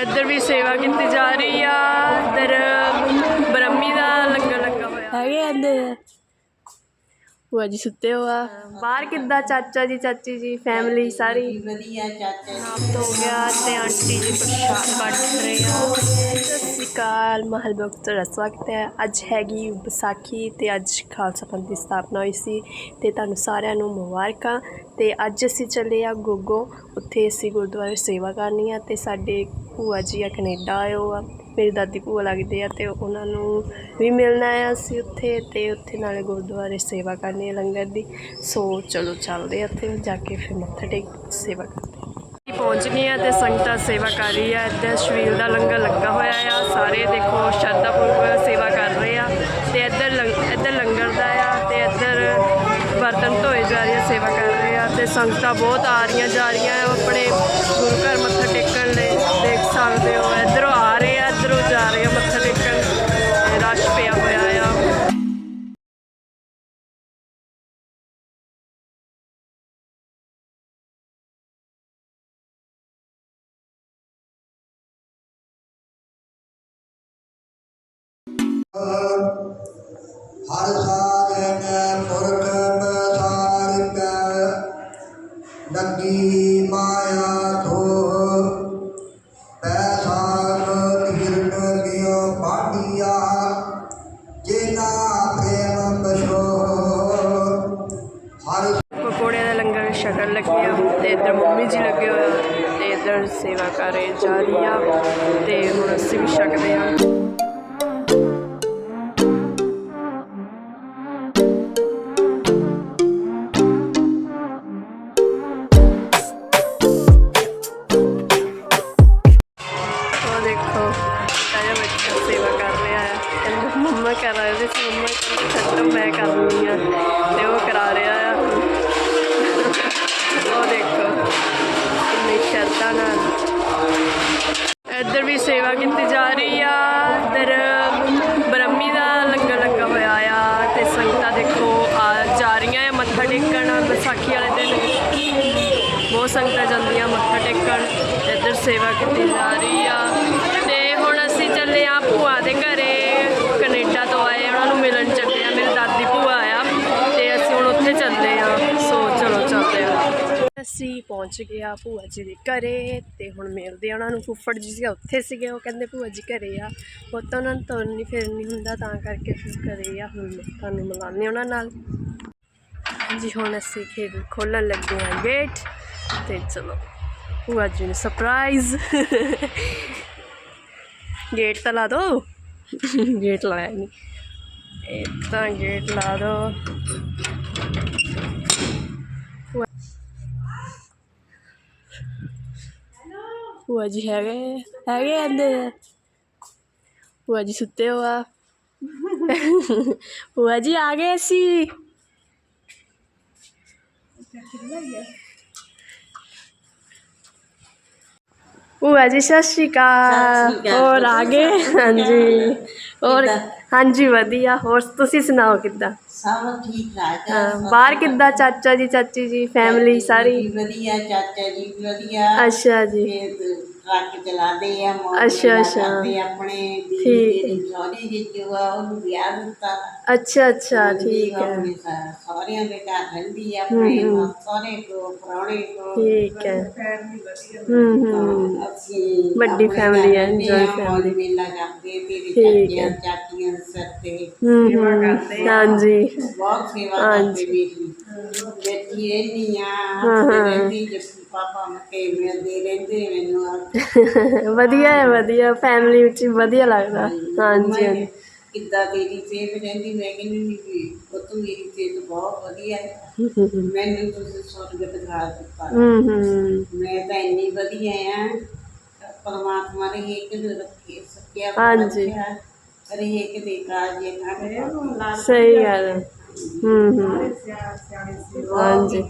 ਇੱਧਰ ਵੀ ਸੇਵਾ ਕੀਤੀ ਜਾ ਰਹੀ ਆ, ਇੱਧਰ ਬ੍ਰਹਮੀ ਦਾ ਲੰਗਰ ਲੱਗਾ ਹੋਇਆ। ਹੈਗੇ ਅੰਦਰ ਭੂਆ ਜੀ ਸੁੱਤੇ ਹੋਆ ਬਾਹਰ ਕਿੱਦਾਂ? ਚਾਚਾ ਜੀ, ਚਾਚੀ ਜੀ ਫੈਮਿਲੀ ਸਾਰੀ? ਵਧੀਆ ਚਾਚਾ ਜੀ ਨਾਪ ਗਿਆ ਤੇ ਆਂਟੀ ਜੀ ਪ੍ਰਸ਼ਾਦ ਕੱਢ ਰਹੇ ਆ। ਸਤਿ ਸ਼੍ਰੀ ਅਕਾਲ, ਮਹਲ ਬਖਤ ਤੁਹਾਡਾ ਸਵਾਗਤ ਹੈ। ਅੱਜ ਹੈਗੀ ਵਿਸਾਖੀ ਤੇ ਅੱਜ ਖਾਲਸਾ ਪੰਥ ਦੀ ਸਥਾਪਨਾ ਹੋਈ ਸੀ ਤੇ ਤੁਹਾਨੂੰ ਸਾਰਿਆਂ ਨੂੰ ਮੁਬਾਰਕਾਂ। ਤੇ ਅੱਜ ਅਸੀਂ ਚੱਲੇ ਆ ਗੋਗੋ। ਉੱਥੇ ਅਸੀਂ ਗੁਰਦੁਆਰੇ ਸੇਵਾ ਕਰਨੀ ਆ ਤੇ ਸਾਡੇ ਭੂਆ ਜੀ ਆ ਕੈਨੇਡਾ ਆਏ ਹੋ ਆ। ਮੇਰੀ ਦਾਦੀ ਭੂਆ ਲੱਗਦੇ ਆ ਤੇ ਉਹਨਾਂ ਨੂੰ ਵੀ ਮਿਲਣਾ ਆ ਅਸੀਂ ਉੱਥੇ ਤੇ ਉੱਥੇ ਨਾਲੇ ਗੁਰਦੁਆਰੇ ਸੇਵਾ ਕਰਨੀ ਆ ਲੰਗਰ ਦੀ ਸੋ ਚਲੋ ਚੱਲਦੇ ਆ ਉੱਥੇ, ਜਾ ਕੇ ਫਿਰ ਮੱਥਾ ਟੇਕ ਸੇਵਾ ਕਰਦੇ ਹਾਂ। ਪਹੁੰਚਣੀ ਆ ਤੇ ਸੰਗਤਾਂ ਸੇਵਾ ਕਰ ਰਹੀ ਆ, ਇੱਧਰ ਸ਼ਵੀਲ ਦਾ ਲੰਗਰ ਲੱਗਾ ਹੋਇਆ ਆ, ਸਾਰੇ ਦੇਖੋ ਸ਼ਰਧਾ ਪੂਰਵਕ ਸੇਵਾ ਕਰ ਰਹੇ ਆ ਤੇ ਇੱਧਰ ਲੰਗ ਇੱਧਰ ਲੰਗਰ ਦਾ ਆ ਤੇ ਇੱਧਰ ਬਰਤਨ ਧੋਏ ਜਾ ਰਹੇ ਆ, ਸੇਵਾ ਕਰ ਰਹੇ ਆ ਤੇ ਸੰਗਤਾਂ ਬਹੁਤ ਆ ਰਹੀਆਂ ਜਾ ਰਹੀਆਂ ਆਪਣੇ ਗੁਰੂ ਘਰ ਮੱਥਾ ਟੇਕਣ ਲਈ ਦੇਖ ਸਕਦੇ ਹੋ, ਇੱਧਰੋਂ ਆ ਹਰ ਸਾਜਨ ਪੁਰਖ ਬਸਾਰਿਕ ਲੱਗੀ ਮਾਇਆ ਧੋ ਪੈਸਾਕ ਕਿਰਟ ਗਿਓ ਪਾਟਿਆ ਜਿਨਾ ਪ੍ਰੇਮ ਬਸੋ ਹਰ ਪਕੌੜਿਆਂ ਦਾ ਲੰਗਰ ਸ਼ਕਲ ਲੱਗਿਆ ਤੇ ਇੱਧਰ ਮੰਮੀ ਜੀ ਲੱਗੇ ਹੋਏ ਤੇ ਇੱਧਰ ਸੇਵਾ ਕਰ ਰਹੇ, ਜਾ ਰਹੀ ਆ, ਤੇ ਹੁਣ ਅਸੀਂ ਵੀ ਛਕਦੇ ਆ। ਸੇਵਾ ਕੀਤੀ ਜਾ ਰਹੀ ਆ। ਇੱਧਰ ਬ੍ਰਹਮੀ ਦਾ ਲੰਗਰ ਲੱਗਾ ਹੋਇਆ ਆ ਤੇ ਸੰਗਤਾਂ ਦੇਖੋ, ਆ ਜਾ ਰਹੀਆਂ ਆ ਮੱਥਾ ਟੇਕਣ ਵਿਸਾਖੀ ਵਾਲੇ ਦਿਨ। ਬਹੁਤ ਸੰਗਤਾਂ ਜਾਂਦੀਆਂ ਮੱਥਾ ਟੇਕਣ। ਇੱਧਰ ਸੇਵਾ ਕੀਤੀ ਜਾ ਰਹੀ ਆ ਤੇ ਹੁਣ ਅਸੀਂ ਚੱਲੇ ਆ ਭੂਆ ਦੇ ਘਰੇ ਕੈਨੇਡਾ ਤੋਂ ਆਏ ਉਹਨਾਂ ਨੂੰ ਮਿਲਣ ਚੱਲੇ ਆ ਮੇਰੀ ਦਾਦੀ ਭੂਆ ਆ ਤੇ ਅਸੀਂ ਹੁਣ ਉੱਥੇ ਚੱਲੇ ਆ ਸੋ ਚਲੋ ਚੱਲਦੇ ਆ ਅਸੀਂ ਪਹੁੰਚ ਗਏ ਆ ਭੂਆ ਜੀ ਦੇ ਘਰੇ ਤੇ ਹੁਣ ਮਿਲਦੇ ਆ ਉਹਨਾਂ ਨੂੰ। ਫੁੱਫੜ ਜੀ ਸੀਗਾ, ਉੱਥੇ ਸੀਗੇ, ਉਹ ਕਹਿੰਦੇ ਭੂਆ ਜੀ ਘਰੇ ਆ। ਉਹ ਤਾਂ ਉਹਨਾਂ ਨੂੰ ਤੁਰਨ ਨਹੀਂ ਫਿਰ ਨਹੀਂ ਹੁੰਦਾ, ਤਾਂ ਕਰਕੇ ਫਿਰ ਘਰੇ ਆ। ਹੁਣ ਤੁਹਾਨੂੰ ਮਿਲਾਉਂਦੇ ਉਹਨਾਂ ਨਾਲ। ਜੀ ਹੁਣ ਅਸੀਂ ਖੇਡ ਖੋਲਣ ਲੱਗੇ ਹਾਂ ਗੇਟ ਤੇ ਚਲੋ, ਭੂਆ ਜੀ ਨੂੰ ਸਰਪ੍ਰਾਈਜ਼ ਗੇਟ ਤਾਂ ਲਾ ਦੋ। ਗੇਟ ਲਾਇਆ ਨਹੀਂ। ਇਹ ਤਾਂ ਗੇਟ ਲਾ ਦੋ। ਭੂਆ ਜੀ ਹੈਗੇ ਹੈਗੇ ਅੰਦਰ ਭੂਆ ਜੀ ਸੁੱਤੇ ਹੋਆ ਭੂਆ ਜੀ ਆ ਗਏ ਸੀ ਭੂਆ ਜੀ ਸਤਿ ਸ਼੍ਰੀ ਅਕਾਲ। ਹੋਰ ਆ ਗਏ? ਹਾਂਜੀ। ਹੋਰ? ਹਾਂਜੀ ਵਧੀਆ। ਹੋਰ ਤੁਸੀਂ ਸੁਣਾਓ ਕਿੱਦਾਂ? ਸਭ ਠੀਕ ਠਾਕ ਹਾਂ, ਸਭ ਬਾਹਰ ਕਿੱਦਾਂ ਚਾਚਾ ਜੀ ਚਾਚੀ ਜੀ ਫੈਮਿਲੀ। ਸਾਰੀ? ਵਧੀਆ ਚਾਚਾ ਜੀ ਵੀ ਵਧੀਆ। ਅੱਛਾ ਜੀ। ਤੇ ਆ ਮੌਜ ਅੱਛਾ, ਅੱਛਾ। ਕਰਦੇ ਆਪਣੇ ਦੀ ਠੀਕ। ਜਿਹੜੀ ਸਹੁਰੇ ਜੀ ਜੋ ਆ ਉਹਨੂੰ ਵਿਆਹ ਦਿੱਤਾ ਅੱਛਾ ਅੱਛਾ ਉਹਦੀ ਠੀਕ ਹੈ ਆਪਣੇ ਸਾ- ਸਹੁਰਿਆਂ ਦੇ ਘਰ ਰਹਿੰਦੀ ਆ ਆਪਣੇ ਹਮ, ਹਮ। ਸਹੁਰੇ ਕੋ ਪ੍ਰਾਹੁਣੇ ਕੋ ਠੀਕ ਹੈ ਹੂੰ ਹੂੰ ਅਸੀਂ ਵੱਡੀ ਆਪਣੇ family ਘਰ ਹੈ, ਰਹਿੰਦੇ joint ਆ, ਮੌਜ family। ਮੇਲਾ ਕਰਦੇ ਤੇਰੇ ਠੀਕ ਚਾਚਿਆਂ ਹੈ। ਚਾਚੀਆਂ ਦੇ ਸਿਰ ਤੇ ਹੂੰ ਹੂੰ ਹਾਂਜੀ ਬਹੁਤ ਸੇਵਾ ਹਾਂਜੀ। ਕਰਦੇ ਮੇਰੀ ਬੈਠੀ ਰਹਿੰਦੀ ਆ ਹਾਂ, ਹਾਂ। ਰਹਿੰਦੀ ਜੱਸੀ ਪਾਪਾ ਮਕੇ ਮਿਲਦੇ ਰਹਿੰਦੇ ਮੈਨੂੰ ਆ ਵਧੀਆ ਹੈ ਵਧੀਆ ਫੈਮਿਲੀ ਵਿੱਚ ਵਧੀਆ ਲੱਗਦਾ। ਹਾਂਜੀ ਹਾਂਜੀ ਕਿੱਦਾਂ ਤੇਰੀ ਸਿਹਤ ਰਹਿੰਦੀ? ਮੈਂ ਕਹਿੰਦੀ ਨਹੀਂ ਵੀ ਪੁੱਤ ਮੇਰੀ ਸਿਹਤ ਬਹੁਤ ਵਧੀਆ ਹੈ। ਮੈਨੂੰ ਤੁਸੀਂ ਸੁਰਗਤ ਦਿਖਾ ਦਿੱਤਾ। ਹੂੰ ਹੂੰ। ਮੈਂ ਤਾਂ ਇੰਨੀ ਵਧੀਆ ਆ ਪਰਮਾਤਮਾ ਨੇ ਇੱਕ ਨੂੰ ਰੱਖੇ ਸਕਿਆ ਹਾਂਜੀ। ਹਰੇਕ ਦੇ ਕਾਜ ਇਹ ਨਾ ਸਹੀ ਗੱਲ ਹੈ। ਹੂੰ। ਹੂੰ ਹਾਂਜੀ।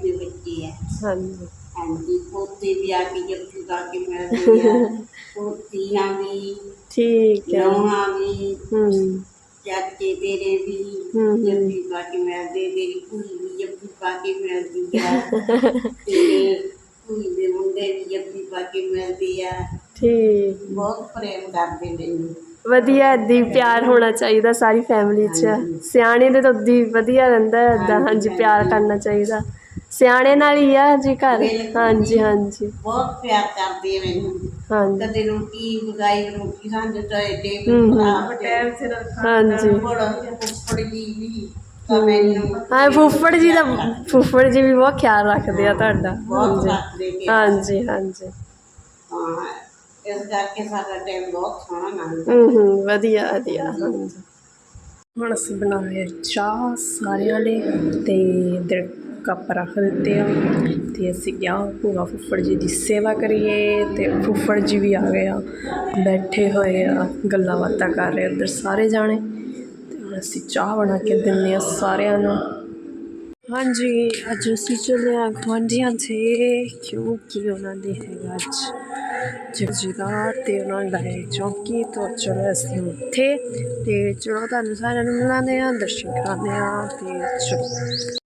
ਹਾਂਜੀ। ਹਾਂਜੀ ਪੋਤੇ ਵੀ ਆ ਕੇ ਜੱਫੀ ਪਾ ਕੇ ਮਿਲਦੇ ਆ ਪੋਤੀਆਂ ਵੀ ਠੀਕ ਹੈ। ਨੌਹਾਂ ਵੀ ਹੂੰ। ਚਾਚੇ ਤੇਰੇ ਵੀ ਹਮ। ਜੱਫੀ ਪਾ ਕੇ ਮਿਲਦੇ ਤੇਰੀ ਕੁੜੀ ਵੀ ਜੱਫੀ ਪਾ ਕੇ ਮਿਲਦੀ ਆ। ਤੇਰੇ ਕੁੜੀ ਦੇ ਮੁੰਡੇ ਵੀ ਜੱਫੀ ਪਾ ਕੇ ਮਿਲਦੇ ਆ। ਠੀਕ। ਬਹੁਤ ਪ੍ਰੇਮ ਕਰਦੇ ਮੈਨੂੰ ਵਧੀਆ ਹੀ ਪਿਆਰ ਹੋਣਾ ਚਾਹੀਦਾ ਸਾਰੀ ਫੈਮਿਲੀ 'ਚ। ਸਿਆਣੇ ਦੇ ਤਾਂ ਉਦਾਂ ਵਧੀਆ ਰਹਿੰਦਾ ਹੈ ਹਾਂਜੀ ਪਿਆਰ ਕਰਨਾ ਚਾਹੀਦਾ। ਸਿਆਣੇ ਨਾਲ ਹੀ ਆ ਜੀ ਘਰ। ਹਾਂਜੀ ਹਾਂਜੀ। ਬਹੁਤ ਪਿਆਰ ਕਰਦੇ ਮੈਨੂੰ। ਹਾਂਜੀ। ਕਦੇ ਰੋਟੀ ਪਕਾਈ ਰੋਟੀ ਸਾਂਝ ਚਾਹੇ ਦੇ। ਟਾਈਮ ਸਿਰ ਹਾਂਜੀ। ਬੜਾ ਫੁੱਫੜ ਜੀ ਵੀ। ਤਾਂ ਮੈਨੂੰ ਹਾਂ ਫੁੱਫੜ ਜੀ ਦਾ ਫੁੱਫੜ ਜੀ ਵੀ ਬਹੁਤ ਖਿਆਲ ਰੱਖਦੇ ਆ ਤੁਹਾਡਾ। ਬਹੁਤ ਹਾਂਜੀ। ਰੱਖਦੇ ਨੇ। ਹਾਂਜੀ ਹਾਂਜੀ। ਹਾਂ ਇਸ ਕਰਕੇ ਸਾਡਾ ਟਾਈਮ ਬਹੁਤ ਸੋਹਣਾ ਲੰਘਦਾ। ਹੂੰ ਹੂੰ ਵਧੀਆ ਵਧੀਆ ਹਾਂਜੀ। ਹੁਣ ਅਸੀਂ ਬਣਾ ਰਹੇ ਚਾਹ ਸਾਰਿਆਂ ਲਈ ਤੇ ਕੱਪ ਰੱਖ ਦਿੱਤੇ ਆ ਤੇ ਅਸੀਂ ਗਿਆ, ਭੂਆ ਫੁੱਫੜ ਜੀ ਦੀ ਸੇਵਾ ਕਰੀਏ ਤੇ ਫੁੱਫੜ ਜੀ ਵੀ ਆ ਗਏ ਆ, ਬੈਠੇ ਹੋਏ ਆ, ਗੱਲਾਂ ਬਾਤਾਂ ਕਰ ਰਹੇ ਉੱਧਰ ਸਾਰੇ ਜਾਣੇ ਤੇ ਹੁਣ ਅਸੀਂ ਚਾਹ ਬਣਾ ਕੇ ਦਿੰਦੇ ਆ ਸਾਰਿਆਂ ਨੂੰ। ਹਾਂਜੀ, ਅੱਜ ਅਸੀਂ ਚੱਲੇ ਆ ਗੁਆਂਢੀਆਂ 'ਤੇ ਕਿਉਂਕਿ ਉਹਨਾਂ ਦੇ ਹੈਗਾ ਅੱਜ ਜਗਜੀਦਾਰ ਤੇ ਉਹਨਾਂ ਦਾ ਹੈ ਚੌਂਕੀ ਤੋਂ ਚਲੋ ਅਸੀਂ ਉੱਥੇ ਤੇ ਚਲੋ ਤੁਹਾਨੂੰ ਸਾਰਿਆਂ ਨੂੰ ਮਿਲਾਉਂਦੇ ਆ, ਦਰਸ਼ਨ ਕਰਾਉਂਦੇ ਆ ਤੇ ਚਲੋ।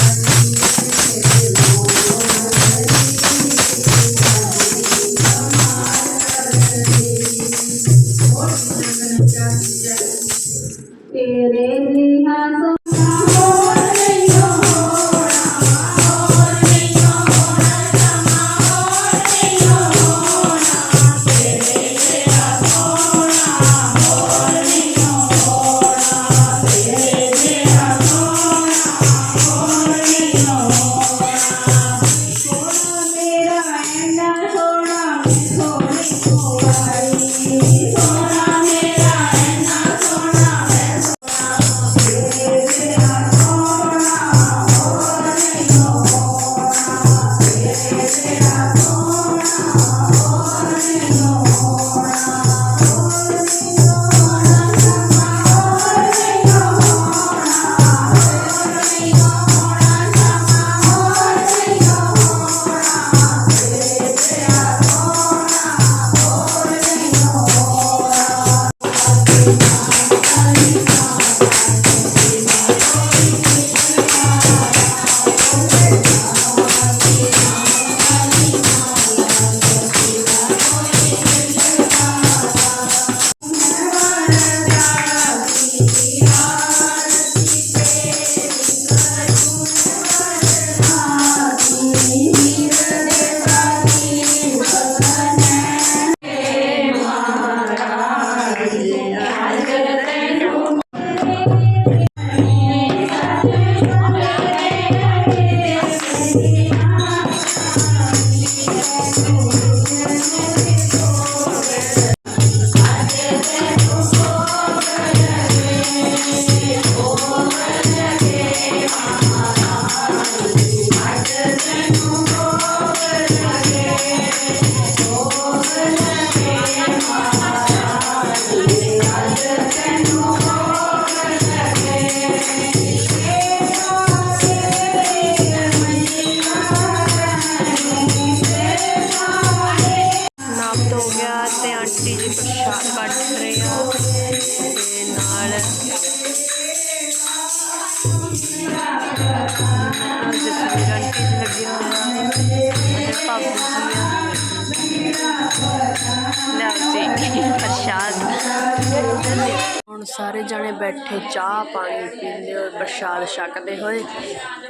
ਸਾਰੇ ਜਾਣੇ ਬੈਠੇ, ਚਾਹ ਪਾਣੀ ਪੀਂਦੇ ਹੋਏ, ਪ੍ਰਸ਼ਾਦ ਛਕਦੇ ਹੋਏ।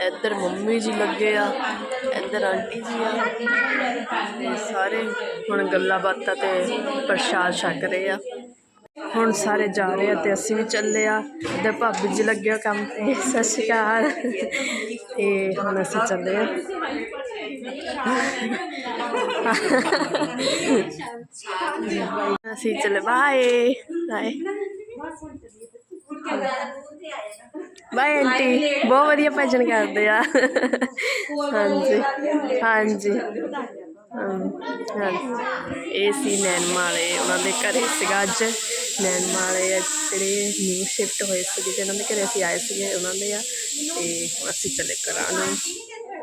ਇੱਧਰ ਮੰਮੀ ਜੀ ਲੱਗੇ ਆ, ਇੱਧਰ ਆਂਟੀ ਜੀ ਆ। ਤੇ ਸਾਰੇ ਹੁਣ ਗੱਲਾਂ ਬਾਤਾਂ ਤੇ ਪ੍ਰਸ਼ਾਦ ਛਕ ਰਹੇ ਆ। ਹੁਣ ਸਾਰੇ ਜਾ ਰਹੇ ਆ ਤੇ ਅਸੀਂ ਵੀ ਚੱਲੇ ਆ। ਇੱਧਰ ਭਾਬੀ ਜੀ ਲੱਗੇ ਕੰਮ ਤੇ, ਸਤਿ ਸ਼੍ਰੀ ਅਕਾਲ। ਤੇ ਹੁਣ ਅਸੀਂ ਚੱਲੇ ਆ। ਅਸੀਂ ਚੱਲੇ, ਬਾਏ ਬਾਏ। ਬਾਏ ਆਂਟੀ, ਬਹੁਤ ਵਧੀਆ ਭਜਨ ਕਰਦੇ ਆ। ਹਾਂਜੀ ਹਾਂਜੀ। ਹਾਂਜੀ। ਇਹ ਸੀ ਨੈਣ ਵਾਲੇ ਉਹਨਾਂ ਦੇ ਘਰੇ ਸੀਗਾ ਅੱਜ। ਨੈਣ ਵਾਲੇ ਜਿਹੜੇ ਨਿਊ ਸ਼ਿਫਟ ਹੋਏ ਸੀਗੇ ਤੇ ਉਹਨਾਂ ਦੇ ਘਰੇ ਅਸੀਂ ਆਏ ਸੀਗੇ, ਉਹਨਾਂ ਦੇ ਆ। ਤੇ ਅਸੀਂ ਚੱਲੇ ਘਰਾਂ ਨੂੰ।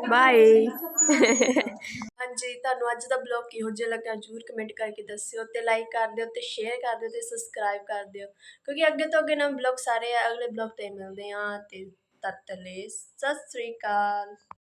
ਬਾਏ। ਹਾਂਜੀ, ਤੁਹਾਨੂੰ ਅੱਜ ਦਾ ਬਲੌਗ ਕਿਹੋ ਜਿਹਾ ਲੱਗਾ ਜਰੂਰ ਕਮੈਂਟ ਕਰਕੇ ਦੱਸਿਓ ਤੇ ਲਾਈਕ ਕਰ ਦਿਓ ਤੇ ਸ਼ੇਅਰ ਕਰ ਦਿਓ ਤੇ ਸਬਸਕ੍ਰਾਈਬ ਕਰ ਦਿਓ। ਕਿਉਂਕਿ ਅੱਗੇ ਤੋਂ ਅੱਗੇ ਨਵੇਂ ਬਲੌਗ ਸਾਰੇ ਅਗਲੇ ਬਲੌਗ ਤੇ ਮਿਲਦੇ ਆ ਤੇ ਤਦ ਤੱਕ ਲਈ ਸਤਿ ਸ੍ਰੀ ਅਕਾਲ।